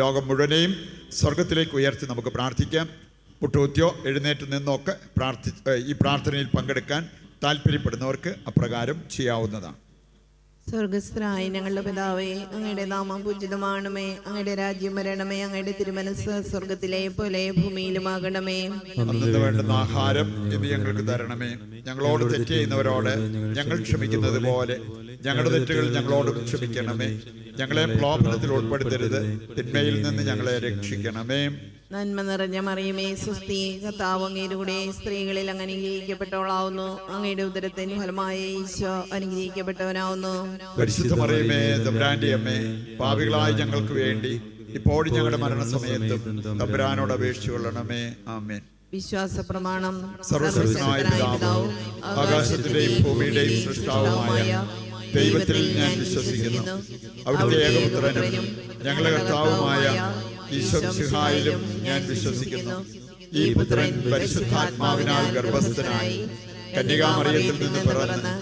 ലോകം മുഴുവനെയും സ്വർഗത്തിലേക്ക് ഉയർത്തി നമുക്ക് പ്രാർത്ഥിക്കാം. മുട്ടുകുത്തിയോ എഴുന്നേറ്റ് നിന്നൊക്കെ പ്രാർത്ഥി ഈ പ്രാർത്ഥനയിൽ പങ്കെടുക്കാൻ താല്പര്യപ്പെടുന്നവർക്ക് അപ്രകാരം ചെയ്യാവുന്നതാണ്. സ്വർഗസ്ഥനായ ഞങ്ങളുടെ പിതാവേ അങ്ങയുടെ നാമം പൂജിതമാണമേ അങ്ങയുടെ രാജ്യം വരണമേ അങ്ങയുടെ തിരുമനസ് സ്വർഗത്തിലെ പോലെ ഭൂമിയിലുമാകണമേ. വേണ്ടുന്ന ആഹാരം ഇത് ഞങ്ങൾക്ക് തരണമേ. ഞങ്ങളോട് തെറ്റ് ചെയ്യുന്നവരോട് ഞങ്ങൾ ക്ഷമിക്കുന്നത് പോലെ ഞങ്ങളുടെ തെറ്റുകൾ ഞങ്ങളോട് ക്ഷമിക്കണമേ. ഞങ്ങളെ പ്രലോഭനത്തിൽ ഉൾപ്പെടുത്തരുത് തിന്മയിൽ നിന്ന് ഞങ്ങളെ രക്ഷിക്കണമേ. നന്മ നിറഞ്ഞ മറിയുമേ സുസ്തി കർത്താവ് അങ്ങയുടെ കൂടെ സ്ത്രീകളിൽ അങ്ങ് അനുഗ്രഹിക്കപ്പെട്ടവളാവുന്നു. അങ്ങയുടെ ഉദരത്തിന് ഫലമായ ഈശോ അനുഗ്രഹിക്കപ്പെട്ടവനാവുന്നു. പരിശുദ്ധ മറിയമേ തമ്പുരാന്റെ അമ്മേ പാപികളായ ഞങ്ങൾക്ക് വേണ്ടി ഇപ്പോഴും ഞങ്ങളുടെ മരണസമയത്തും തമ്പുരാനോട് അപേക്ഷിച്ചു കൊള്ളണമേ. ആമേൻ. വിശ്വാസ പ്രമാണം സർവശക്തനായ പിതാവും ആകാശത്തിന്റെയും ഭൂമിയുടെയും സൃഷ്ടാവുമായ ദൈവത്തിൽ ഞാൻ വിശ്വസിക്കുന്നു. അവിടുത്തെ ഏകപുത്രനും ഞങ്ങളെ കർത്താവുമായ ഈശ്വസിഹായിലും ഞാൻ വിശ്വസിക്കുന്നു. ഈ പുത്രൻ പരിശുദ്ധാത്മാവിനാൽ ഗർഭസ്ഥനായി കന്യകാമറിയത്തിൽ നിന്ന് പിറന്ന്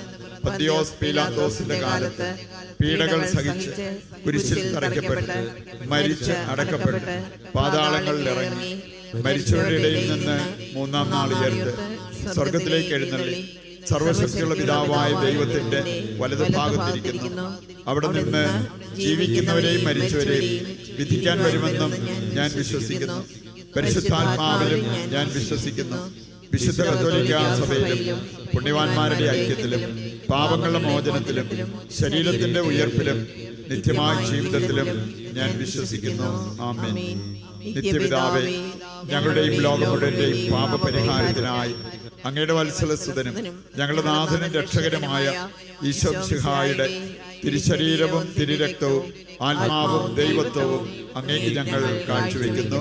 പത്തിയോസ് പീലാന്തോസിന്റെ കാലത്ത് പീഡകൾ സഹിച്ച് കുരിശിൽ തറയ്ക്കപ്പെട്ട് മരിച്ച് അടക്കപ്പെട്ട് പാതാളങ്ങളിൽ ഇറങ്ങി മരിച്ചവരുടെ ഇടയിൽ നിന്ന് മൂന്നാം നാൾ ഉയർത്ത് സ്വർഗത്തിലേക്ക് എഴുന്നള്ളി. സർവശക്തിയുള്ള പിതാവായ ദൈവത്തിന്റെ വലതു ഭാഗത്തിരിക്കുന്നു അവിടെ നിന്ന് ജീവിക്കുന്നവരെയും മരിച്ചവരെയും വിധിക്കാൻ വരുമെന്നും ഞാൻ വിശ്വസിക്കുന്നു. പരിശുദ്ധാത്മാവിലും ഞാൻ വിശ്വസിക്കുന്നു. വിശുദ്ധ കത്തോലിക്ക സഭയിലും പുണ്യവാന്മാരുടെ ഐക്യത്തിലും പാപങ്ങളുടെ മോചനത്തിലും ശരീരത്തിന്റെ ഉയർപ്പിലും നിത്യമായ ജീവിതത്തിലും ഞാൻ വിശ്വസിക്കുന്നു. ആമേൻ. നിത്യപിതാവേ ഞങ്ങളുടെയും പാപ പാപപരിഹാരത്തിനായി അങ്ങയുടെ വത്സലസുതനും ഞങ്ങളുടെ നാഥനും രക്ഷകരുമായ ഈശോ സിഹായുടെ തിരുശരീരവും തിരുരക്തവും ആത്മാവും ദൈവത്വവും അങ്ങേക്ക് ഞങ്ങൾ കാഴ്ചവെക്കുന്നു.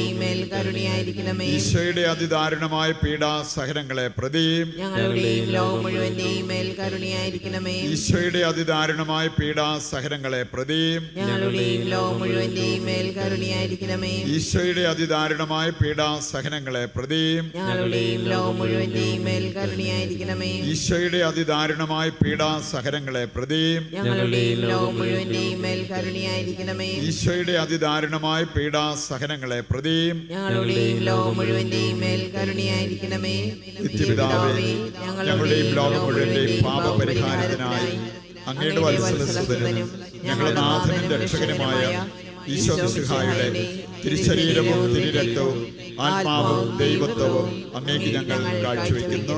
കരുണയായിരിക്കണമേ ഈശോയുടെ അതിദാരുണമായ പീഡാസഹനങ്ങളെ പ്രതിയും ഞങ്ങളുടെയും ലോകം മുഴുവന്റെയും മേൽ കരുണയായിരിക്കണമേ ഈശോയുടെ അതിദാരുണമായ പീഡാസഹനങ്ങളെ പ്രതിയും ഞങ്ങളുടെയും ലോകം മുഴുവന്റെയും മേൽ കരുണയായിരിക്കണമേ ഈശോയുടെ അതിദാരുണമായ പീഡാസഹനങ്ങളെ പ്രതിയും ഞങ്ങളുടെയും ലോകം മുഴുവന്റെയും മേൽ കരുണയായിരിക്കണമേ ഈശോയുടെ അതിദാരുണമായ പീഡാസഹനങ്ങളെ സഹനങ്ങളെ ഞങ്ങളുടെയും ലോകം മുഴുവന്റെയും മേൽ കരുണയായിരിക്കണമേ ഈശോയുടെ അതിദാരുണമായ പീഡാസഹനങ്ങളെ പ്രതിയും ഞങ്ങളുടെയും ലോകം മുഴുവന്റെയും മേൽ കരുണയായിരിക്കണമേ. നിത്യപിതാവേ ഞങ്ങളുടെയും ലോകം മുഴുവന്റെയും പാപപരിഹാരത്തിനായി അങ്ങയുടെ വത്സലസുതനും ഞങ്ങളുടെ നാഥനും രക്ഷകനുമായ ഈശോ മിശിഹായുടെ തിരുശരീരവും തിരുരക്തവും ആത്മാവും ദൈവത്വവും അങ്ങേക്ക് ഞങ്ങൾ കാഴ്ചവെക്കുന്നു.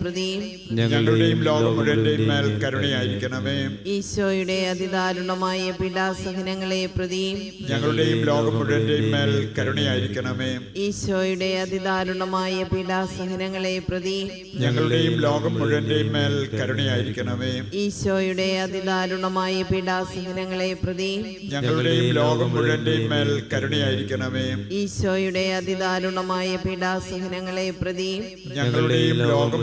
പ്രതിയും ഞങ്ങളുടെയും ലോകം മുഴുവന്റെയും മേൽ കരുണയായിരിക്കണമേ. ഈശോയുടെ അതിദാരുണമായ പീഡാസഹനങ്ങളെ പ്രതി ഞങ്ങളുടെയും ലോകം മുഴുവന്റെയും മേൽ കരുണയായിരിക്കണമേ. ഈശോയുടെ അതിദാരുണമായ പീഡാസഹനങ്ങളെ പ്രതി ഞങ്ങളുടെയും ലോകം മുഴുവന്റെയും മേൽ കരുണയായിരിക്കണമേ. ഈശോയുടെ അതിദാരുണമായ പീഡാസഹനങ്ങളെ പ്രതിയും ഞങ്ങളുടെയും ലോകം മുഴുവന്റെയും മേൽ കരുണയായിരിക്കണമേ. ഈശോയുടെ അതിദാരുണമായ പീഡാസഹനങ്ങളെ പ്രതിയും ഞങ്ങളുടെയും ലോകം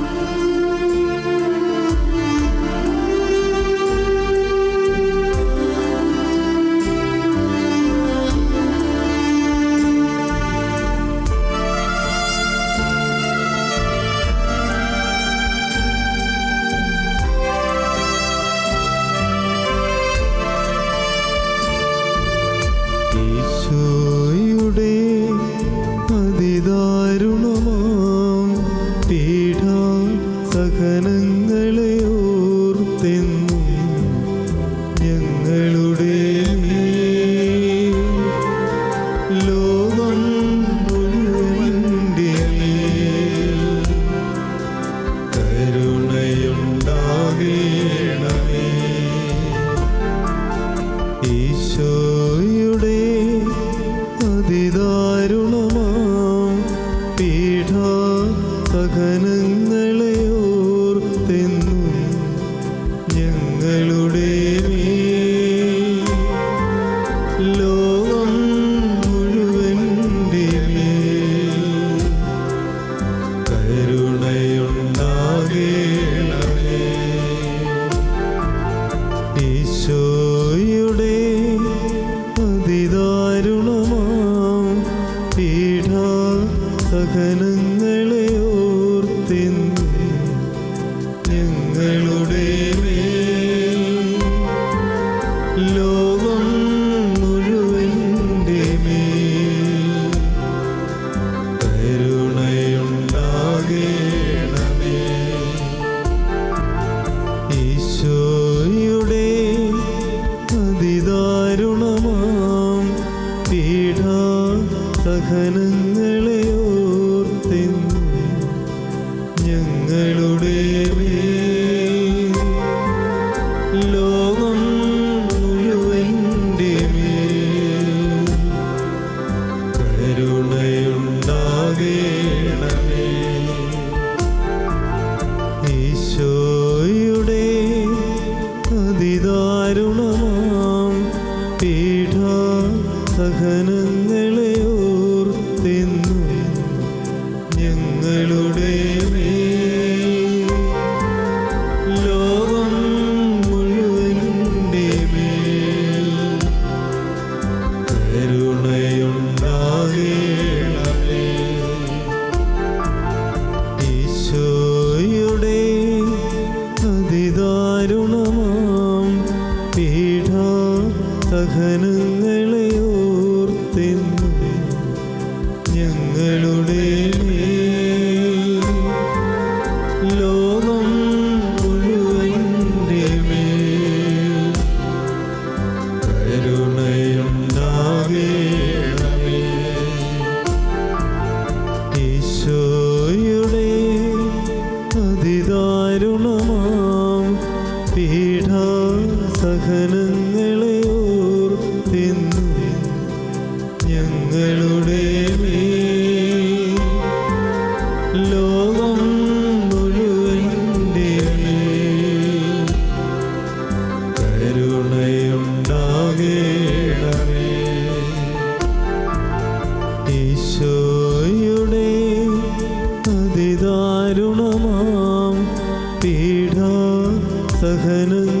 സഹനങ്ങളെ ഓർത്തെന്നും ഞങ്ങളുടെ കരുണയുണ്ടാകേണമേ. ഈശോയുടെ സഹനങ്ങളെ ഈശോയുടെ പീഠാ സഹനങ്ങളെ ലോകം പീഠാ സഹനങ്ങളെ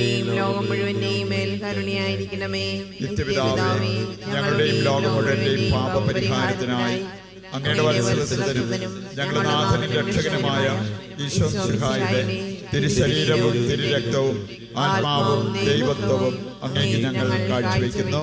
ഞങ്ങളുടെയും ലോകം മുഴുവന്റെയും മേൽ കരുണയായിരിക്കണമേ. നിത്യപിതാവേ ഞങ്ങളുടെയും ലോകം മുഴുവന്റെയും പാപപരിഹാരത്തിനായി അങ്ങയുടെ വത്സരത്തിനും ഞങ്ങളുടെ നാഥനും രക്ഷകനുമായ ഈശോ സിഹായുടെ തിരുശരീരവും തിരുരക്തവും ആത്മാവും ദൈവത്വവും അങ്ങേക്ക് ഞങ്ങൾ കാഴ്ചവെക്കുന്നു.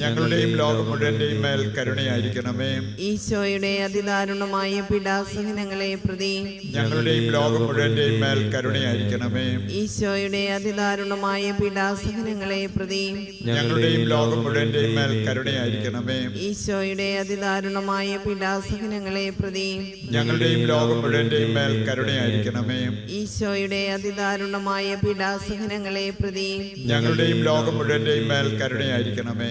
ഞങ്ങളുടെയും ലോകം മുഴുവന്റെയും മേൽ കരുണയായിരിക്കണമേ. ഈശോയുടെ അതിദാരുണമായ പിടാസഹനങ്ങളെ പ്രതി ഞങ്ങളുടെയും ലോകം മുഴുവന്റെയും മേൽ കരുണയായിരിക്കണമേ. ഈശോയുടെ അതിദാരുണമായ പിടാസഹനങ്ങളെ പ്രതി ഞങ്ങളുടെയും ലോകം മുഴുവന്റെയും മേൽ കരുണയായിരിക്കണമേ. ഈശോയുടെ അതിദാരുണമായ പിടാസഹനങ്ങളെ പ്രതി ഞങ്ങളുടെയും ലോകം മുഴുവന്റെയും മേൽ കരുണയായിരിക്കണമേ. ഈശോയുടെ അതിദാരുണമായ പിടാസഹനങ്ങളെ പ്രതി ഞങ്ങളുടെയും ലോകം മുഴുവന്റെയും മേൽ കരുണയായിരിക്കണമേ.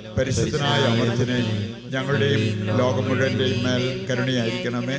പരിശുദ്ധനായ അമർത്തിനെ ഞങ്ങളുടെയും ലോകം മുഴുവന്റെയും മേൽ കരുണയായിരിക്കണമേ.